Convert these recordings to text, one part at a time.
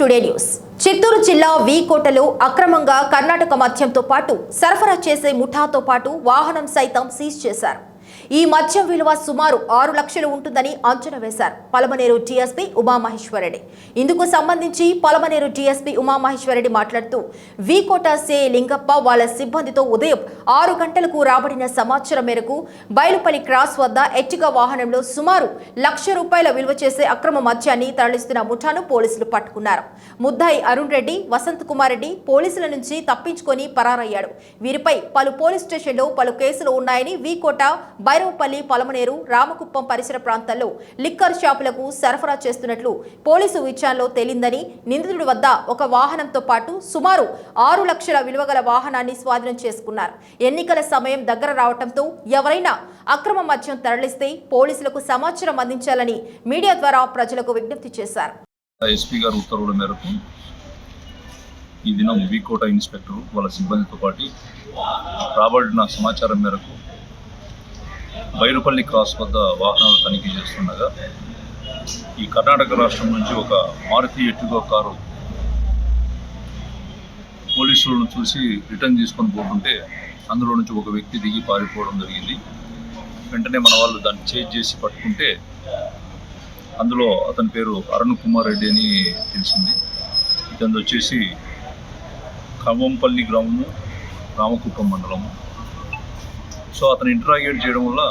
Today news Chittoor జిల్లా వీకోటలో అక్రమంగా కర్ణాటక మద్యంతో పాటు సరఫరా చేసే ముఠాతో పాటు వాహనం సైతం సీజ్ చేశారు. ఈ మద్యం విలువ సుమారు ఆరు లక్షలు ఉంటుందని అంచనా వేశారు. పలమనేరు డీఎస్పీ ఉమామహేశ్వరరెడ్డి. ఇందుకు సంబంధించి పలమనేరు డీఎస్పీ ఉమామహేశ్వరరెడ్డి మాట్లాడుతూ వీకోట సే లింగప్ప వాళ్ళ సిబ్బందితో ఉదయం ఆరు గంటలకు రాబడిన సమాచారం మేరకు బయలుపల్లి క్రాస్ వద్ద ఎట్టిగా వాహనంలో సుమారు లక్ష రూపాయల విలువ చేసే అక్రమ మద్యాన్ని తరలిస్తున్న ముఠాను పోలీసులు పట్టుకున్నారు. ముద్దాయి అరుణ్ రెడ్డి వసంత్ కుమార్ రెడ్డి పోలీసుల నుంచి తప్పించుకొని పరారయ్యాడు. వీరిపై పలు పోలీస్ స్టేషన్లో పలు కేసులు ఉన్నాయని వీకోట బైరవపల్లి పలమనేరు రామకుప్పం పరిసర ప్రాంతాల్లో లిక్కర్ షాపులకు సరఫరా చేస్తున్నట్లు పోలీసు విచారణలో తేలిందని నిందితుడి వద్ద ఒక వాహనంతో పాటు సుమారు ఆరు లక్షల విలువ గల వాహనాన్ని స్వాధీనం చేసుకున్నారు. ఎన్నికల సమయం దగ్గర రావడంతో ఎవరైనా అక్రమ మద్యం తరలిస్తే పోలీసులకు సమాచారం అందించాలని మీడియా ద్వారా ప్రజలకు విజ్ఞప్తి చేశారు. ఎస్పీ గారు ఉత్తర్వుల మేరకు ఈ దినం వికోట ఇన్స్పెక్టర్ వాళ్ళ సిబ్బందితో పాటు రాబడిన సమాచారం మేరకు బైరుపల్లి క్రాస్ వద్ద వాహనాలు తనిఖీ చేస్తుండగా ఈ కర్ణాటక రాష్ట్రం నుంచి ఒక మారుతి ఎట్టుగో కారు పోలీసులను చూసి రిటర్న్ తీసుకొని పోతుంటే అందులో నుంచి ఒక వ్యక్తి దిగి పారిపోవడం జరిగింది. వెంటనే మన వాళ్ళు దాన్ని చేజ్ చేసి పట్టుకుంటే అందులో అతని పేరు అరుణ్ కుమార్ రెడ్డి అని తెలిసింది. ఇతను వచ్చేసి ఖమ్మంపల్లి గ్రామము రామకుప్పం మండలము. సో అతను ఇంటరాగేట్ చేయడం వల్ల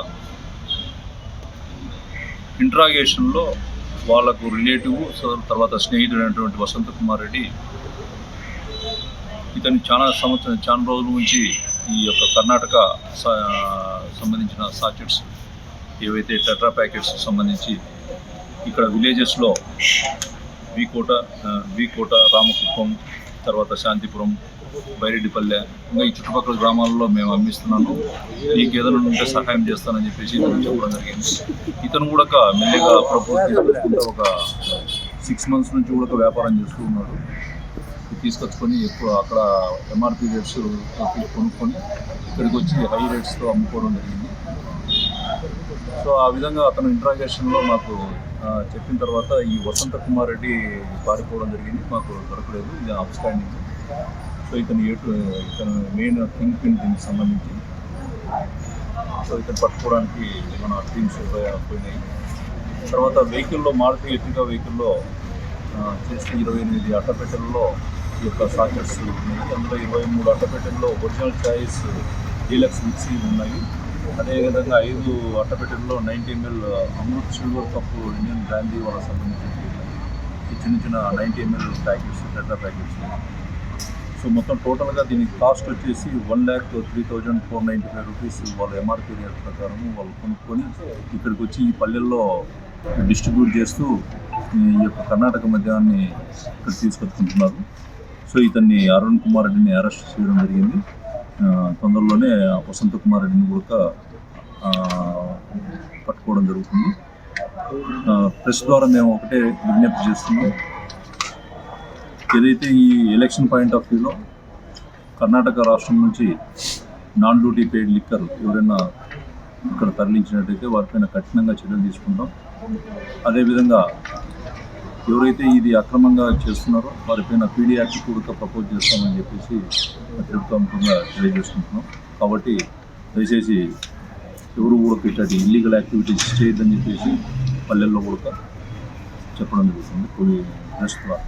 ఇంట్రాగేషన్లో వాళ్ళకు రిలేటివ్ సో తర్వాత స్నేహితుడైనటువంటి వసంత కుమార్ రెడ్డి ఇతను చాలా సంవత్సరం చాలా రోజుల నుంచి ఈ యొక్క కర్ణాటక సా- సంబంధించిన సాకెట్స్ ఏవైతే టెట్రా ప్యాకెట్స్ సంబంధించి ఇక్కడ విలేజెస్లో వీకోట ఆ, వీకోట రామకుప్పం తర్వాత శాంతిపురం బైరెడ్డిపల్లె. ఇంకా ఈ చుట్టుపక్కల గ్రామాల్లో మేము అమ్మిస్తున్నాను నీకు ఏదైనా ఉంటే సహాయం చేస్తానని చెప్పేసి ఇతను చెప్పడం జరిగింది. ఇతను కూడా ఒక మెల్లిగా ప్రభుత్వం ఒక సిక్స్ మంత్స్ నుంచి కూడా ఒక వ్యాపారం చేస్తూ ఉన్నాడు. తీసుకొచ్చుకొని ఎక్కువ అక్కడ ఎంఆర్పి రేట్స్ కొనుక్కొని ఇక్కడికి వచ్చి హై రేట్స్తో అమ్ముకోవడం జరిగింది. సో ఆ విధంగా అతను ఇంట్రాగేషన్లో మాకు చెప్పిన తర్వాత ఈ వసంత కుమార్ రెడ్డి పారిపోవడం జరిగింది. మాకు దొరకలేదు. ఇది అప్స్టాండింగ్ సో ఇతను ఏటు ఇతను మెయిన్ థింక్ పిన్ దీనికి సంబంధించి. సో ఇతను పట్టుకోవడానికి మన టీమ్స్ పోయినాయి. తర్వాత వెహికల్లో మారుతి ఎట్టిగా వెహికల్లో చేసిన ఇరవై ఎనిమిది అట్టపెట్టెల్లో ఈ యొక్క సాకెట్స్ ఉన్నాయి. అందులో ఇరవై మూడు అట్టపెట్టెల్లో ఒరిజినల్ చాయిస్ డీలక్స్ మిక్సీ ఉన్నాయి. అదేవిధంగా ఐదు అట్టపెట్టెల్లో ninety ML Amrit silver cup Indian brandy వాళ్ళకి సంబంధించి చిన్న చిన్న నైంటీ ఎంఎల్ ప్యాకెట్స్ పెద్ద ప్యాకెట్స్. సో మొత్తం టోటల్గా దీనికి కాస్ట్ వచ్చేసి one lakh three thousand four ninety five rupees వాళ్ళ ఎంఆర్పీ రేట్ ప్రకారం వాళ్ళు కొనుక్కొని ఇక్కడికి వచ్చి ఈ పల్లెల్లో డిస్ట్రిబ్యూట్ చేస్తూ ఈ యొక్క కర్ణాటక మద్యాన్ని ఇక్కడ తీసుకొచ్చుకుంటున్నారు. సో ఇతన్ని అరుణ్ కుమార్ రెడ్డిని అరెస్ట్ చేయడం జరిగింది. తొందరలోనే వసంత కుమార్ రెడ్డిని కూడా పట్టుకోవడం జరుగుతుంది. ప్రెస్ ద్వారా మేము ఒకటే విజ్ఞప్తి చేస్తున్నాం. ఏదైతే ఈ ఎలక్షన్ పాయింట్ ఆఫ్ వ్యూలో కర్ణాటక రాష్ట్రం నుంచి నాన్ డ్యూటీ పెయిడ్ లిక్కర్ ఎవరైనా ఇక్కడ తరలించినట్టయితే వారిపైన కఠినంగా చర్యలు తీసుకుంటాం. అదేవిధంగా ఎవరైతే ఇది అక్రమంగా చేస్తున్నారో వారిపైన పీడీ యాక్ట్ కూడా ప్రపోజ్ చేస్తామని చెప్పేసి ప్రభుత్వంగా తెలియజేసుకుంటున్నాం. కాబట్టి దయచేసి ఎవరు కూడా ఇట్లాంటి ఇల్లీగల్ యాక్టివిటీస్ చేయొద్దని చెప్పేసి పల్లెల్లో కూడా చెప్పడం జరుగుతుంది. కొన్ని ప్రెస్ ద్వారా